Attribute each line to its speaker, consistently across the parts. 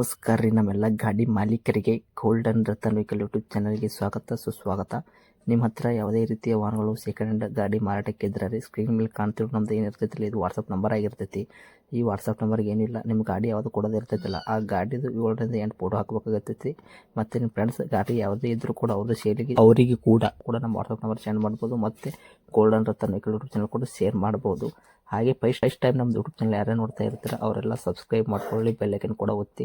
Speaker 1: ನಮಸ್ಕಾರ ರೀ ನಮ್ಮೆಲ್ಲ ಗಾಡಿ ಮಾಲೀಕರಿಗೆ ಗೋಲ್ಡನ್ ರತನ್ ವೆಹಿಕಲ್ ಯೂಟ್ಯೂಬ್ ಚಾನಲ್ಗೆ ಸ್ವಾಗತ, ಸುಸ್ವಾಗತ. ನಿಮ್ಮ ಹತ್ರ ಯಾವುದೇ ರೀತಿಯ ವಾಹನಗಳು ಸೆಕೆಂಡ್ ಹ್ಯಾಂಡ್ ಗಾಡಿ ಮಾರಾಟಕ್ಕೆ ಇದ್ರೆ ರೀ ಸ್ಕ್ರೀನ್ ಮೇಲೆ ಕಾಣ್ತಿರೋ ನಮ್ದು ಏನಿರ್ತೈತಿಲ್ಲ ಇದು ವಾಟ್ಸಪ್ ನಂಬರ್ ಆಗಿರ್ತೈತಿ. ಈ ವಾಟ್ಸಪ್ ನಂಬರ್ಗೆ ಏನಿಲ್ಲ ನಿಮ್ಮ ಗಾಡಿ ಯಾವುದು ಕೊಡೋದು ಇರ್ತೈತಿಲ್ಲ, ಆ ಗಾಡಿದು ಏಳರಿಂದ ಎಂಟು ಫೋಟೋ ಹಾಕಬೇಕಾಗತ್ತೈತಿ. ಮತ್ತು ನಿಮ್ಮ ಫ್ರೆಂಡ್ಸ್ ಗಾಡಿ ಯಾವುದೇ ಇದ್ದರೂ ಕೂಡ ಅವ್ರದ್ದು ಶೇರಿಗೆ ಅವರಿಗೆ ಕೂಡ ಕೂಡ ನಮ್ಮ ವಾಟ್ಸಪ್ ನಂಬರ್ ಸೆಂಡ್ ಮಾಡ್ಬೋದು. ಮತ್ತು golden Ratan vehicle YouTube channel ಕೂಡ ಶೇರ್ ಮಾಡ್ಬೋದು. ಹಾಗೆ ಫಸ್ಟ್ ಫಸ್ಟ್ ಟೈಮ್ ನಮ್ಮ ಯೂಟ್ಯೂಬ್ ಚಾನಲ್ ಯಾರೇ ನೋಡ್ತಾ ಇರ್ತಾರೆ, ಅವರೆಲ್ಲ ಸಬ್ಸ್ಕ್ರೈಬ್ ಮಾಡ್ಕೊಳ್ಳಿ ಬೆಲ್ಲೈಕನ್ ಕೂಡ ಒತ್ತಿ.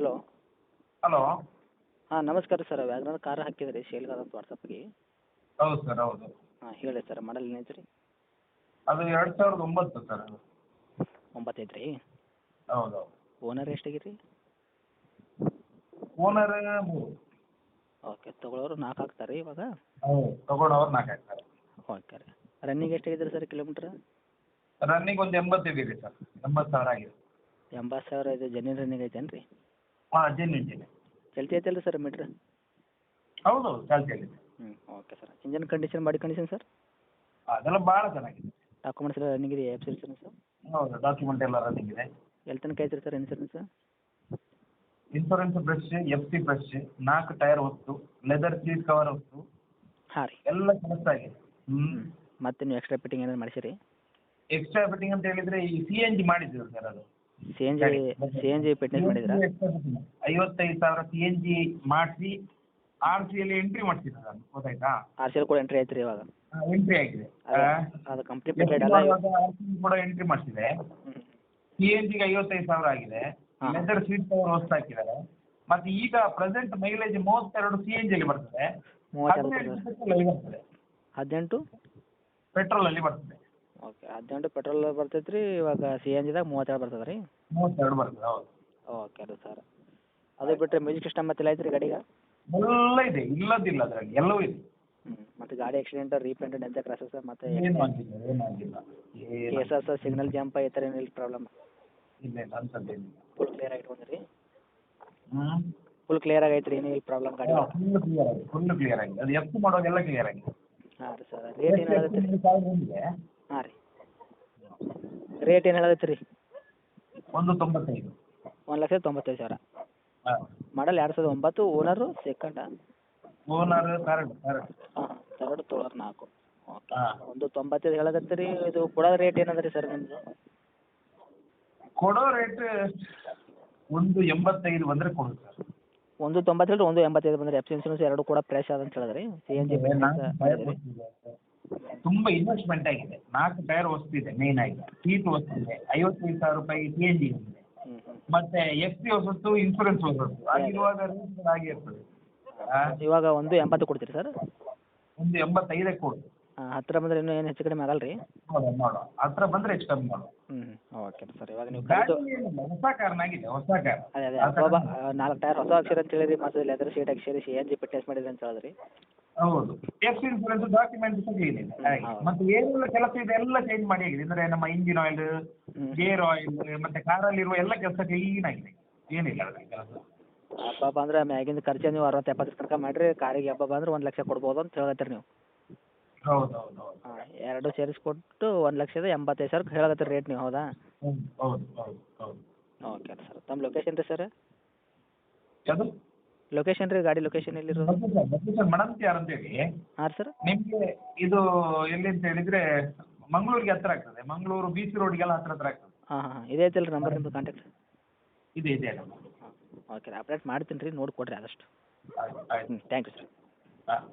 Speaker 2: ಹಲೋ.
Speaker 3: ಹಲೋ.
Speaker 2: ಹಾಂ ನಮಸ್ಕಾರ ಸರ್. ವ್ಯಾಗ್ನರ್ ಕಾರ್ ಹಾಕಿದ್ರಿ ಶೇಲ್ಗಾರ್ ಅಂತ ವಾಟ್ಸಪ್ಗೆ
Speaker 3: ಹೌದು ಸರ್ ಹೌದು.
Speaker 2: ಹಾಂ ಹೇಳಿ ಸರ್ ಮಾಡಲ್ ಏನೈತೆ ರೀ
Speaker 3: ಅದು ಎರಡು ಸಾವಿರದ ಒಂಬತ್ತು ಸರ್ ಅದು.
Speaker 2: ಒಂಬತ್ತೈತೆ ರೀ
Speaker 3: ಹೌದು.
Speaker 2: ಓನರ್ ಎಷ್ಟಾಗಿರಿ? ರೀ
Speaker 3: ಓನರ್ ಮೂರು.
Speaker 2: ಓಕೆ ತಗೊಳ್ಳೋರು ನಾಲ್ಕು ಹಾಕ್ತಾರೆ ಇವಾಗ?
Speaker 3: ಹೌದು ತಗೊಂಡವ್ರು ನಾಲ್ಕು ಹಾಕ್ತಾರೆ
Speaker 2: ಓಕೆ ರೀ. ರನ್ನಿಂಗ್ ಎಷ್ಟಾಗಿದ್ರಿ ಸರ್ ಕಿಲೋಮೀಟ್ರ್
Speaker 3: ರನ್ನಿಂಗ್ ಒಂದು ಎಂಬತ್ತಿದೆ ಸರ್. ಎಂಬತ್ತು ಸಾವಿರ ಆಗಿದೆ.
Speaker 2: ಎಂಬತ್ತು ಸಾವಿರ ಇದು ಜನಿನ್ ರನ್ನಿಂಗ್ ಐತೇನು ರೀ
Speaker 3: ಹಾಂ ಜೆನ್ಯೂನ್ ಜೆನ್ಯೂನ್
Speaker 2: ಚಲ್ತಿ ಐತಲ್ಲ ಸರ್ ಮೀಟ್ರ್
Speaker 3: ಹೌದು ಹೌದು ಚಾಲ್ತಿಯಲ್ಲಿ
Speaker 2: ಹ್ಞೂ okay sir engine condition body condition sir
Speaker 3: ಅದೆಲ್ಲ ಭಾಳ ಚೆನ್ನಾಗಿದೆ.
Speaker 2: ಡಾಕ್ಯುಮೆಂಟ್ಸ್ ಎಲ್ಲ ರನ್ನಿಂಗ್ ಇದೆ ಆ್ಯಪ್ಸ್ ಇನ್ಸೂರೆನ್ಸ್ ಸರ್
Speaker 3: ಹೌದು ಡಾಕ್ಯುಮೆಂಟ್ ಎಲ್ಲ ರನ್ನಿಂಗ್ ಇದೆ.
Speaker 2: ಎಲ್ಲಿ ತನಕ ಐತ್ರಿ sir insurance
Speaker 3: insurance fresh F C fresh ನಾಲ್ಕು ಟೈರ್ ವಸ್ತು ಲೆದರ್ ಸೀಟ್ ಕವರ್ ವಸ್ತು
Speaker 2: ಹಾಂ ರೀ.
Speaker 3: ಎಲ್ಲ ಕೆಲಸ ಆಗಿದೆ. ಹ್ಞೂ
Speaker 2: ಮತ್ತೆ ನೀವು ಎಕ್ಸ್ಟ್ರಾ ಫಿಟ್ಟಿಂಗ್ ಏನಾದ್ರು ಮಾಡಿಸಿರಿ?
Speaker 3: ಎಕ್ಸ್ಟ್ರಾ ಫಿಟ್ಟಿಂಗ್ ಅಂತ ಹೇಳಿದ್ರೆ ಈ ಸಿ ಎನ್ ಜಿ ಮಾಡಿದ್ದೀವಿ ಸರ್ ಅದು.
Speaker 2: C N G C N G fitness ಮಾಡಿದ್ರಾ
Speaker 3: ಐವತ್ತೈದು ಸಾವಿರ ಸಿ ಎನ್ ಜಿ ಮಾಡಿಸಿ ಆರ್ ಸಿಯಲ್ಲಿ ಎಂಟ್ರಿ ಮಾಡ್ತಿದ್ದೆ ನಾನು ಗೊತ್ತಾಯ್ತಾ?
Speaker 2: ಆರ್ ಸಿ ಅಲ್ಲಿ ಕೂಡ ಎಂಟ್ರಿ ಆಯ್ತ್ರಿ ರೀ ಇವಾಗ
Speaker 3: ಎಂಟ್ರಿ ಆಗಿದೆ
Speaker 2: ಅದು ಕಂಪ್ನಿ ಪೇಟೆಡ್ ಅಲ್ಲ
Speaker 3: ಆರ್ ಸಿ ಕೂಡ ಎಂಟ್ರಿ ಮಾಡ್ಸಿದೆ. ಸಿ ಎನ್ ಜಿಗೆ ಐವತ್ತೈದು ಸಾವಿರ ಆಗಿದೆ. ಲೆದರ್ ಸೀಟ್ ಕವರ್ ಹೊಸ್ತು ಹಾಕಿದ್ದಾರೆ. ಮತ್ತೆ ಈಗ ಪ್ರೆಸೆಂಟ್ ಮೈಲೇಜ್ ಮೂವತ್ತೆರಡು ಸಿ ಎನ್ ಜಿಯಲ್ಲಿ ಬರ್ತದೆ. ಹದಿನೆಂಟು ಪೆಟ್ರೋಲಲ್ಲಿ ಬರ್ತದೆ.
Speaker 2: ಹದಿನೆಂಟು?
Speaker 3: ಪೆಟ್ರೋಲಲ್ಲಿ ಬರ್ತದೆ.
Speaker 2: ಓಕೆ ಹದಿನೆಂಟು ಪೆಟ್ರೋಲ್ ಬರ್ತೈತೆ ರೀ ಇವಾಗ ಸಿ ಎನ್ ಜಿದಾಗ ಮೂವತ್ತೆರಡು ಬರ್ತದೆ ರೀ
Speaker 3: ಮೂವತ್ತೆರಡು ಬರ್ತದೆ ಹೌದು.
Speaker 2: ಓಕೆ ರೀ ಸರ್. ಅದು ಬಿಟ್ಟರೆ ಮ್ಯೂಸಿಕ್ ಸಿಸ್ಟಮ್ ಮತ್ತೆಲ್ಲ ಐತೆ ರೀ ಗಾಡಿಗೆ?
Speaker 3: ಎಲ್ಲ ಇದೆ ಇಲ್ಲದಿಲ್ಲ ಅದರಲ್ಲಿ ಎಲ್ಲವೂ ಇದೆ.
Speaker 2: ಹ್ಞೂ ಮತ್ತು ಗಾಡಿ ಆಕ್ಸಿಡೆಂಟ್ ರೀಪೇಂಟೆಡ್ ಎಂತ ಕ್ರಾಸಸ್ ಮತ್ತೆ
Speaker 3: ಏನೂ ಆಗಿಲ್ಲ ಏನೂ ಆಗಿಲ್ಲ. ಏನು
Speaker 2: ಸಿಗ್ನಲ್ ಜಂಪ್ ಈ ಥರ ಏನಿಲ್ಲ ಪ್ರಾಬ್ಲಮ್
Speaker 3: ಇಲ್ಲ ಇಲ್ಲ ಅಂಥದ್ದೇನಿಲ್ಲ
Speaker 2: ಫುಲ್ ಕ್ಲಿಯರ್ ಆಗಿ ಇಟ್ಕೊಂಡ್ರಿ?
Speaker 3: ಹ್ಞೂ
Speaker 2: ಫುಲ್ ಕ್ಲಿಯರ್ ಆಗೈತೆ ರೀ ಏನಿಲ್ಲ ಪ್ರಾಬ್ಲಮ್ ಗಾಡಿ
Speaker 3: ಫುಲ್ ಕ್ಲಿಯರ್ ಆಗಿದೆ ಫುಲ್ ಕ್ಲಿಯರ್ ಆಗಿದೆ ಅದು ಎಫ್ ಮಾಡುವಾಗೆಲ್ಲ ಕ್ಲಿಯರ್ ಆಗಿದೆ
Speaker 2: ಹಾಂ ರೀ ಸರ್ ರೇಟ್ ಏನು ಹಾಂ ರೀ. ರೇಟ್ ಏನು ಹೇಳತ್ತೆ ರೀ
Speaker 3: ಒಂದು ತೊಂಬತ್ತೈದು.
Speaker 2: ಒಂದು ಲಕ್ಷದ ತೊಂಬತ್ತೈದು ಸಾವಿರ.
Speaker 3: ಹಾಂ.
Speaker 2: ಮಾಡಲ್ ಎರಡು ಸಾವಿರದ ಒಂಬತ್ತು ಓನರು ಸೆಕೆಂಡಾ
Speaker 3: ಓನರ್
Speaker 2: ಹಾಂ ಎರಡು ತೊಳರ್ ನಾಲ್ಕು. ಓಕೆ
Speaker 3: ಹಾಂ.
Speaker 2: ಒಂದು ತೊಂಬತ್ತೈದು ಹೇಳಕತ್ತಿ ರೀ ಇದು ಕೊಡೋ ರೇಟ್ ಏನದ ರೀ ಸರ್ ನಿಮ್ಮದು
Speaker 3: ಕೊಡೋ ರೇಟ್ ಒಂದು ಎಂಬತ್ತೈದು ಬಂದ್ರೆ ಕೊಡು ಸರ್.
Speaker 2: ಒಂದು ತೊಂಬತ್ತೈದು ಒಂದು ಎಂಬತ್ತೈದು ಬಂದರೆ ಎಫ್ ಸಿ ಇನ್ಸೂರೆನ್ಸ್ ಎರಡು ಕೂಡ ಫ್ರೆಶ್ ಅದ ಅಂತ ಹೇಳಿದ್ರಿ. ಸಿ ಎನ್ ಜಿ
Speaker 3: ನಾಲ್ಕು ಟೈರ್ ತುಂಬ ಇನ್ವೆಸ್ಟ್ಮೆಂಟ್ ಆಗಿದೆ. ನಾಲ್ಕು ಟೈರ್ ವಸ್ತಿದೆ ಮೇನ್ ಆಗಿ. ಸೀಟ್ ಹೊಸ್ತಿದೆ ಐವತ್ತೈದು ಸಾವಿರ ರೂಪಾಯಿ ಸಿ ಎನ್ ಜಿ ಇದೆ. ಮತ್ತೆ ಎಫ್ ಸಿ ಹೊಸತ್ತು ಇನ್ಸೂರೆನ್ಸ್ ಹೊಸತ್ತು ಆಗಿರುವಾಗ ರೇಟ್ ಹಾಗೆ ಇರ್ತದೆ
Speaker 2: ಇವಾಗ ಒಂದು ಎಂಬತ್ತು ಕೊಡ್ತೀರಿ ಸರ್?
Speaker 3: ಒಂದು ಎಂಬತ್ತೈದಕ್ಕೆ ಕೊಡು.
Speaker 2: ಹಾಂ ಬಂದ್ರೆ ಬಂದರೆ ಇನ್ನೂ ಏನು ಹೆಚ್ಚು ಕಡಿಮೆ ಆಗಲ್ಲ ರೀ
Speaker 3: ನೋಡುವ ನೋಡುವ ಹತ್ರ ಬಂದರೆ ಹೆಚ್ಚು ಕಮ್ಮಿ ಮಾಡುವ
Speaker 2: ಹ್ಞೂ ಹ್ಞೂ ಓಕೆ ಸರ್ ಇವಾಗ ನೀವು
Speaker 3: ಗಾಡಿ
Speaker 2: ಕರೆದು
Speaker 3: ಏನಿಲ್ಲ ಹೊಸ ಕಾರ್ನಾಗಿದೆ ಹೊಸ ಕಾರ್
Speaker 2: ಅದೇ ಅದೇ. ನಾಲ್ಕು ಟೈರ್ ಹೊಸ ಹಾಕ್ಸಿರಿ ಅಂತ ಹೇಳಿರಿ ಮತ್ತು ಲೆದರ್ ಸೀಟ್ ಹಾಕ್ಸಿರಿ ಸಿ ಎನ್ ಜಿ ಫಿಟ್ನೆಸ್ ಮಾಡಿದ್ರಿ ಅಂತ ಹೇಳಿದ್ರಿ.
Speaker 3: ಹೌದು. ಎಫ್ ಇನ್ಸೂರೆನ್ಸ್ ಡಾಕ್ಯುಮೆಂಟ್ ಸಹ ಇದೆ. ಹಾಗೆ. ಮತ್ತೆ ಏನೆಲ್ಲ ಕೆಲಸ ಇದೆ ಎಲ್ಲ ಚೇಂಜ್ ಮಾಡಿ ಆಗಿದೆ. ಅಂದ್ರೆ ನಮ್ಮ ಇಂಜಿನ್ ಆಯಿಲ್ ಗೇರ್ ಆಯಿಲ್ ಮತ್ತೆ ಕಾರಲ್ಲಿರುವ ಎಲ್ಲ ಕೆಲಸ ಕ್ಲೀನ್ ಆಗಿದೆ. ಏನಿಲ್ಲ ಅದರಲ್ಲಿ ಕೆಲಸ.
Speaker 2: ಹಬ್ಬ ಬಂದ್ರೆ ಮ್ಯಾಗಿಂದ ಖರ್ಚು ನೀವು ಅರವತ್ತು ಎಪ್ಪತ್ತು ತನಕ ಮಾಡಿರಿ. ಕಾರಿಗೆ ಹಬ್ಬ ಬಂದ್ರೆ ಒಂದು ಲಕ್ಷ ಕೊಡ್ಬೋದು ಅಂತ ಹೇಳತ್ತೀರಿ ನೀವು.
Speaker 3: ಹೌದು ಹೌದು ಹೌದು.
Speaker 2: ಹಾಂ ಎರಡು ಸೇರಿಸ್ಕೊಟ್ಟು ಒಂದು ಲಕ್ಷದ ಎಂಬತ್ತೈದು ಸಾವಿರ ಹೇಳಕತ್ತೀರಿ ರೇಟ್ ನೀವು ಹೌದಾ?
Speaker 3: ಹೌದು ಹೌದು ಹೌದು. ಹೌದು
Speaker 2: ಓಕೆ ಸರ್. ತಮ್ಮ ಲೊಕೇಶನ್ ರೀ ಸರ್?
Speaker 3: ಯಾವುದು?
Speaker 2: ಲೊಕೇಶನ್ ರೀ ಗಾಡಿ ಲೊಕೇಶನ್ ಎಲ್ಲಿರೋದು?
Speaker 3: ಲೊಕೇಶನ್ ಯಾರು ಅಂತ ಹೇಳಿ.
Speaker 2: ಹಾಂ ಸರ್?
Speaker 3: ನಿಮಗೆ ಇದು ಎಲ್ಲಿ ಅಂತ ಹೇಳಿದ್ರೆ ಮಂಗಳೂರಿಗೆ ಹತ್ರ ಆಗ್ತದೆ. ಮಂಗಳೂರು ಬೀಚ್ ರೋಡ್ಗೆಲ್ಲ ಹತ್ರ ಹತ್ರ ಆಗ್ತದೆ.
Speaker 2: ಹಾಂ ಹಾಂ ಇದೇ ಐತಲ್ಲ ರೀ ನಂಬರ್ ನಿಮ್ಮದು ಕಾಂಟ್ಯಾಕ್ಟ್
Speaker 3: ಇದೆ ಇದೆ
Speaker 2: ಓಕೆ ಅಪ್ಡೇಟ್ ಮಾಡ್ತೀನಿ ರೀ ನೋಡಿ ಕೊಡಿರಿ ಆದಷ್ಟು.
Speaker 3: ಆಯ್ತು ಆಯ್ತು.
Speaker 2: ಹ್ಞೂ ಥ್ಯಾಂಕ್ ಯು ಸರ್
Speaker 3: ಹಾಂ.